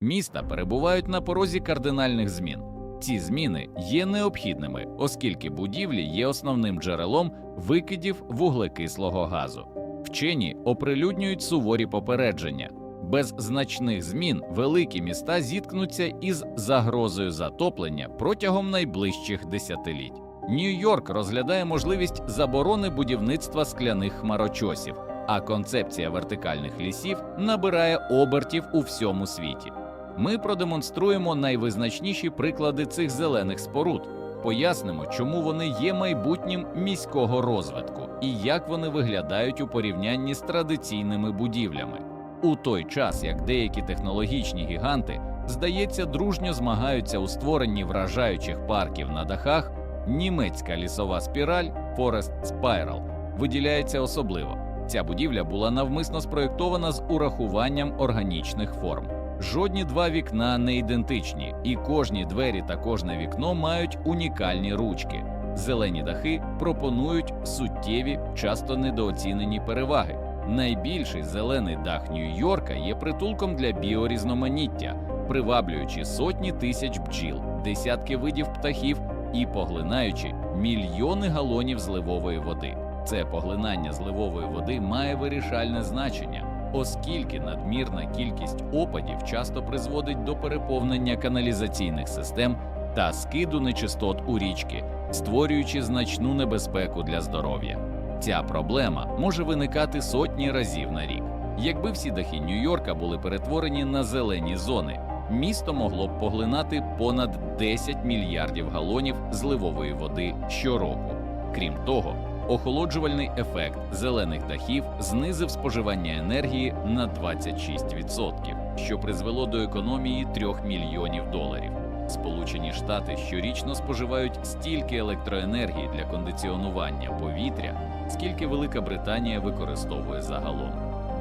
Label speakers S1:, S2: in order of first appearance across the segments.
S1: Міста перебувають на порозі кардинальних змін. Ці зміни є необхідними, оскільки будівлі є основним джерелом викидів вуглекислого газу. Вчені оприлюднюють суворі попередження. Без значних змін великі міста зіткнуться із загрозою затоплення протягом найближчих десятиліть. Нью-Йорк розглядає можливість заборони будівництва скляних хмарочосів, а концепція вертикальних лісів набирає обертів у всьому світі. Ми продемонструємо найвизначніші приклади цих зелених споруд, пояснимо, чому вони є майбутнім міського розвитку і як вони виглядають у порівнянні з традиційними будівлями. У той час, як деякі технологічні гіганти, здається, дружньо змагаються у створенні вражаючих парків на дахах, німецька лісова спіраль Forest Spiral виділяється особливо. Ця будівля була навмисно спроєктована з урахуванням органічних форм. Жодні два вікна не ідентичні, і кожні двері та кожне вікно мають унікальні ручки. Зелені дахи пропонують суттєві, часто недооцінені переваги. Найбільший зелений дах Нью-Йорка є притулком для біорізноманіття, приваблюючи сотні тисяч бджіл, десятки видів птахів і поглинаючи мільйони галонів зливової води. Це поглинання зливової води має вирішальне значення, оскільки надмірна кількість опадів часто призводить до переповнення каналізаційних систем та скиду нечистот у річки, створюючи значну небезпеку для здоров'я. Ця проблема може виникати сотні разів на рік. Якби всі дахи Нью-Йорка були перетворені на зелені зони, місто могло б поглинати понад 10 мільярдів галонів зливової води щороку. Крім того, охолоджувальний ефект зелених дахів знизив споживання енергії на 26%, що призвело до економії 3 мільйонів доларів. Сполучені Штати щорічно споживають стільки електроенергії для кондиціонування повітря, скільки Велика Британія використовує загалом.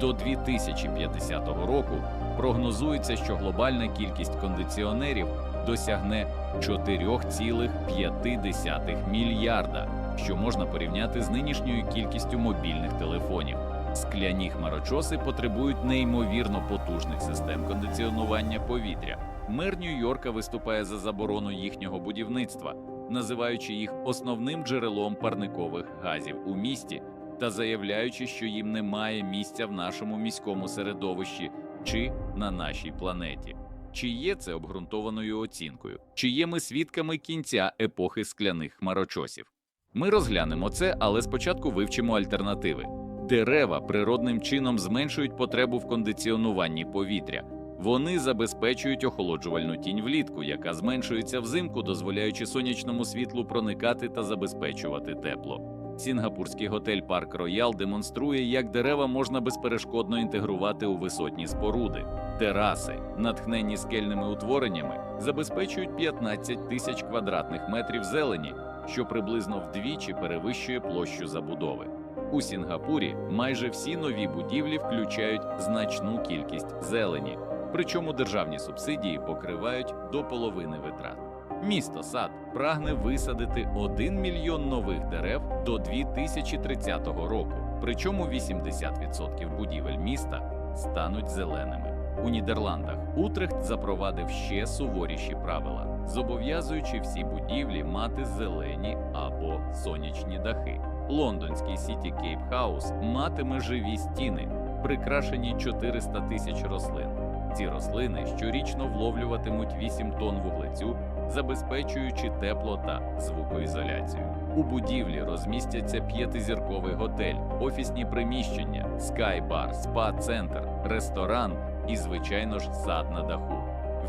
S1: До 2050 року прогнозується, що глобальна кількість кондиціонерів досягне 4,5 мільярда, що можна порівняти з нинішньою кількістю мобільних телефонів. Скляні хмарочоси потребують неймовірно потужних систем кондиціонування повітря. Мер Нью-Йорка виступає за заборону їхнього будівництва, називаючи їх основним джерелом парникових газів у місті та заявляючи, що їм немає місця в нашому міському середовищі чи на нашій планеті. Чи є це обґрунтованою оцінкою? Чи є ми свідками кінця епохи скляних хмарочосів? Ми розглянемо це, але спочатку вивчимо альтернативи. Дерева природним чином зменшують потребу в кондиціонуванні повітря. Вони забезпечують охолоджувальну тінь влітку, яка зменшується взимку, дозволяючи сонячному світлу проникати та забезпечувати тепло. Сінгапурський готель Парк Роял демонструє, як дерева можна безперешкодно інтегрувати у висотні споруди. Тераси, натхнені скельними утвореннями, забезпечують 15 тисяч квадратних метрів зелені, що приблизно вдвічі перевищує площу забудови. У Сінгапурі майже всі нові будівлі включають значну кількість зелені, причому державні субсидії покривають до половини витрат. Місто Сад прагне висадити 1 мільйон нових дерев до 2030 року, причому 80% будівель міста стануть зеленими. У Нідерландах Утрехт запровадив ще суворіші правила, зобов'язуючи всі будівлі мати зелені або сонячні дахи. Лондонський Сіті Кейп Хаус матиме живі стіни, прикрашені 400 тисяч рослин. Ці рослини щорічно вловлюватимуть 8 тонн вуглецю, забезпечуючи тепло та звукоізоляцію. У будівлі розмістяться п'ятизірковий готель, офісні приміщення, скайбар, спа-центр, ресторан і, звичайно ж, сад на даху.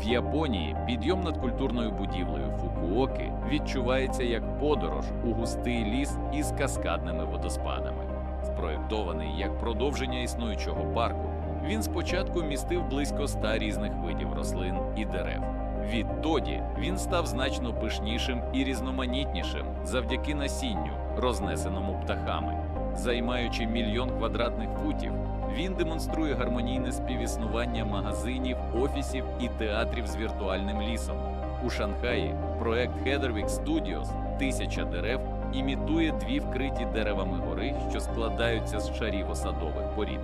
S1: В Японії підйом над культурною будівлею Фукуоки відчувається як подорож у густий ліс із каскадними водоспадами. Спроєктований як продовження існуючого парку, він спочатку містив близько ста різних видів рослин і дерев. Відтоді він став значно пишнішим і різноманітнішим завдяки насінню, рознесеному птахами. Займаючи мільйон квадратних футів, він демонструє гармонійне співіснування магазинів, офісів і театрів з віртуальним лісом. У Шанхаї проект Heatherwick Studios Тисяча дерев імітує дві вкриті деревами гори, що складаються з шарів осадових порід.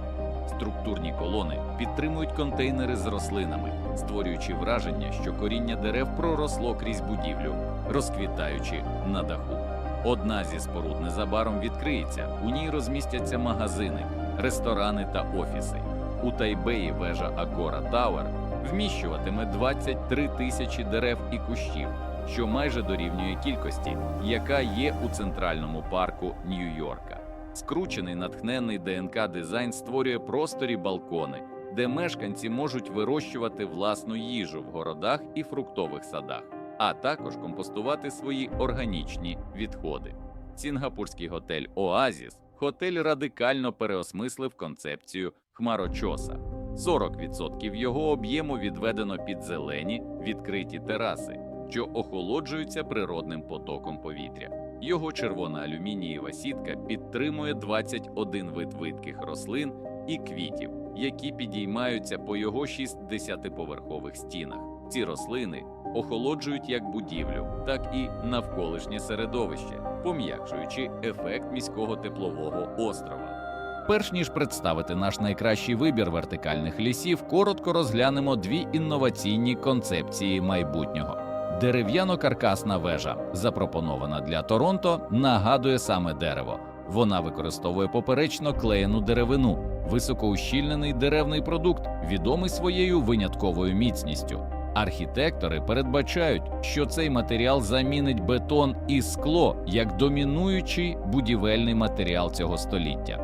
S1: Структурні колони підтримують контейнери з рослинами, створюючи враження, що коріння дерев проросло крізь будівлю, розквітаючи на даху. Одна зі споруд незабаром відкриється. У ній розмістяться магазини, ресторани та офіси. У Тайбеї вежа Агора Тауер вміщуватиме 23 тисячі дерев і кущів, що майже дорівнює кількості, яка є у центральному парку Нью-Йорка. Скручений натхненний ДНК дизайн створює просторі балкони, де мешканці можуть вирощувати власну їжу в городах і фруктових садах, а також компостувати свої органічні відходи. Сінгапурський готель Оазіс готель радикально переосмислив концепцію хмарочоса. 40% його об'єму відведено під зелені відкриті тераси, що охолоджуються природним потоком повітря. Його червона алюмінієва сітка підтримує 21 вид видких рослин і квітів, які підіймаються по його 60-поверхових стінах. Ці рослини охолоджують як будівлю, так і навколишнє середовище, пом'якшуючи ефект міського теплового острова. Перш ніж представити наш найкращий вибір вертикальних лісів, коротко розглянемо дві інноваційні концепції майбутнього. Дерев'яно-каркасна вежа, запропонована для Торонто, нагадує саме дерево. Вона використовує поперечно клеєну деревину, високоущільнений деревний продукт, відомий своєю винятковою міцністю. Архітектори передбачають, що цей матеріал замінить бетон і скло як домінуючий будівельний матеріал цього століття.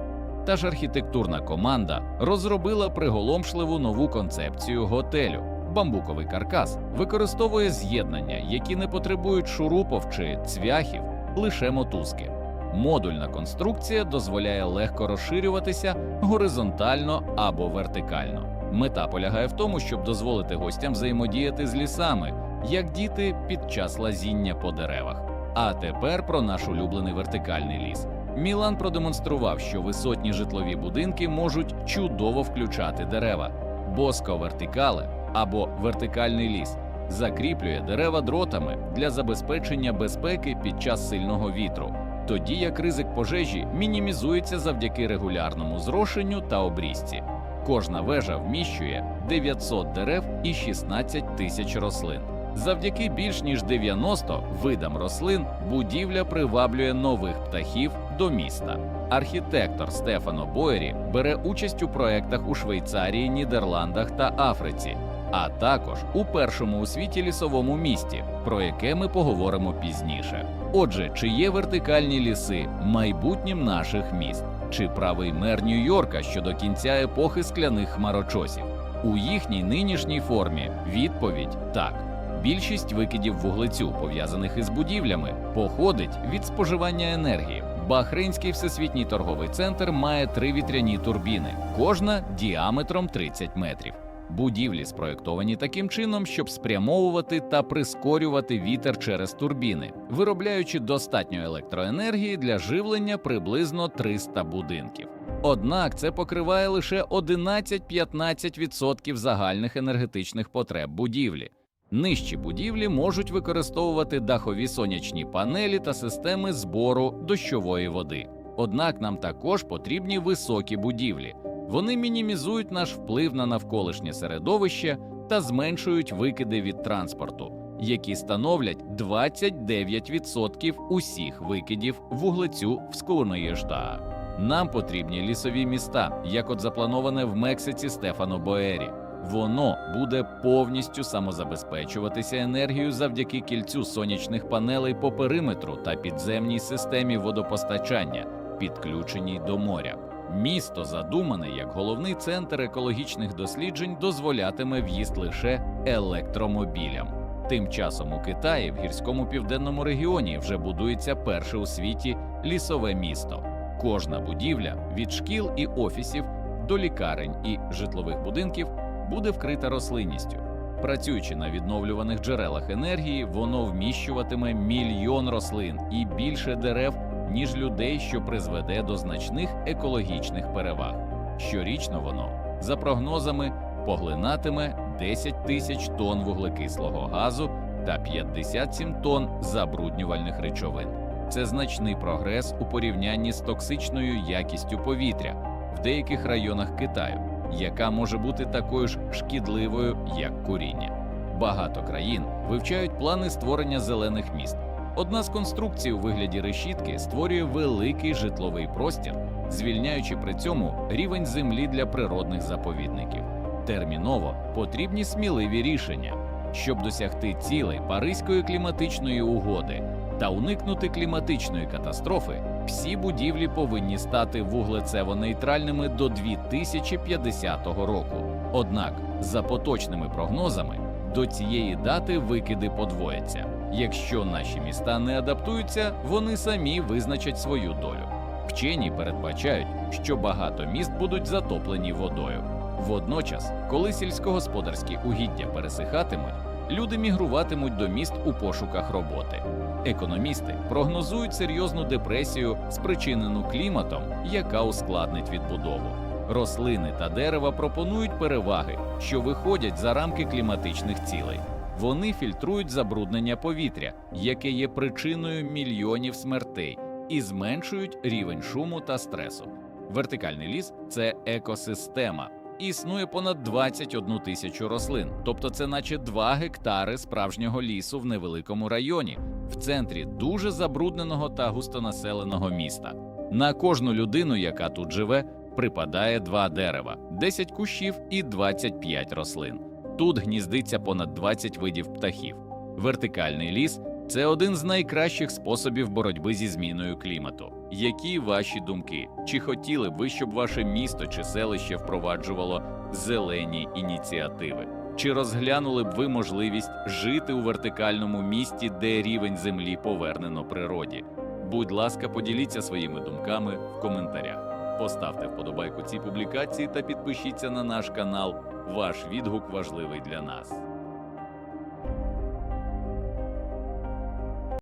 S1: Та ж архітектурна команда розробила приголомшливу нову концепцію готелю. Бамбуковий каркас використовує з'єднання, які не потребують шурупов чи цвяхів, лише мотузки. Модульна конструкція дозволяє легко розширюватися горизонтально або вертикально. Мета полягає в тому, щоб дозволити гостям взаємодіяти з лісами, як діти під час лазіння по деревах. А тепер про наш улюблений вертикальний ліс. Мілан продемонстрував, що висотні житлові будинки можуть чудово включати дерева. Боско вертикале або вертикальний ліс закріплює дерева дротами для забезпечення безпеки під час сильного вітру, тоді як ризик пожежі мінімізується завдяки регулярному зрошенню та обрізці. Кожна вежа вміщує 900 дерев і 16 тисяч рослин. Завдяки більш ніж 90 видам рослин будівля приваблює нових птахів до міста. Архітектор Стефано Боєрі бере участь у проектах у Швейцарії, Нідерландах та Африці, а також у першому у світі лісовому місті, про яке ми поговоримо пізніше. Отже, чи є вертикальні ліси майбутнім наших міст? Чи правий мер Нью-Йорка щодо кінця епохи скляних хмарочосів? У їхній нинішній формі відповідь так. Більшість викидів вуглецю, пов'язаних із будівлями, походить від споживання енергії. Бахринський всесвітній торговий центр має три вітряні турбіни, кожна діаметром 30 метрів. Будівлі спроєктовані таким чином, щоб спрямовувати та прискорювати вітер через турбіни, виробляючи достатньо електроенергії для живлення приблизно 300 будинків. Однак це покриває лише 11-15% загальних енергетичних потреб будівлі. Нижчі будівлі можуть використовувати дахові сонячні панелі та системи збору дощової води. Однак нам також потрібні високі будівлі. Вони мінімізують наш вплив на навколишнє середовище та зменшують викиди від транспорту, які становлять 29% усіх викидів вуглецю в Скуноєжда. Нам потрібні лісові міста, як от заплановане в Мексиці Стефано Боері. Воно буде повністю самозабезпечуватися енергією завдяки кільцю сонячних панелей по периметру та підземній системі водопостачання, підключеній до моря. Місто задумане як головний центр екологічних досліджень дозволятиме в'їзд лише електромобілям. Тим часом у Китаї в гірському південному регіоні вже будується перше у світі лісове місто. Кожна будівля від шкіл і офісів до лікарень і житлових будинків буде вкрита рослинністю. Працюючи на відновлюваних джерелах енергії, воно вміщуватиме мільйон рослин і більше дерев, ніж людей, що призведе до значних екологічних переваг. Щорічно воно, за прогнозами, поглинатиме 10 тисяч тонн вуглекислого газу та 57 тонн забруднювальних речовин. Це значний прогрес у порівнянні з токсичною якістю повітря. в деяких районах Китаю, яка може бути такою ж шкідливою, як куріння. Багато країн вивчають плани створення зелених міст. Одна з конструкцій у вигляді решітки створює великий житловий простір, звільняючи при цьому рівень землі для природних заповідників. Терміново потрібні сміливі рішення, щоб досягти цілей Паризької кліматичної угоди та уникнути кліматичної катастрофи. Всі будівлі повинні стати вуглецево-нейтральними до 2050 року. Однак, за поточними прогнозами, до цієї дати викиди подвояться. Якщо наші міста не адаптуються, вони самі визначать свою долю. Вчені передбачають, що багато міст будуть затоплені водою. Водночас, коли сільськогосподарські угіддя пересихатимуть, люди мігруватимуть до міст у пошуках роботи. Економісти прогнозують серйозну депресію, спричинену кліматом, яка ускладнить відбудову. Рослини та дерева пропонують переваги, що виходять за рамки кліматичних цілей. Вони фільтрують забруднення повітря, яке є причиною мільйонів смертей, і зменшують рівень шуму та стресу. Вертикальний ліс це екосистема. Існує понад 21 тисячу рослин, тобто це наче 2 гектари справжнього лісу в невеликому районі, в центрі дуже забрудненого та густонаселеного міста. На кожну людину, яка тут живе, припадає два дерева, 10 кущів і 25 рослин. Тут гніздиться понад 20 видів птахів. Вертикальний ліс це один з найкращих способів боротьби зі зміною клімату. Які ваші думки? Чи хотіли б ви, щоб ваше місто чи селище впроваджувало зелені ініціативи? Чи розглянули б ви можливість жити у вертикальному місті, де рівень землі повернено природі? Будь ласка, поділіться своїми думками в коментарях. Поставте вподобайку цій публікації та підпишіться на наш канал. Ваш відгук важливий для нас.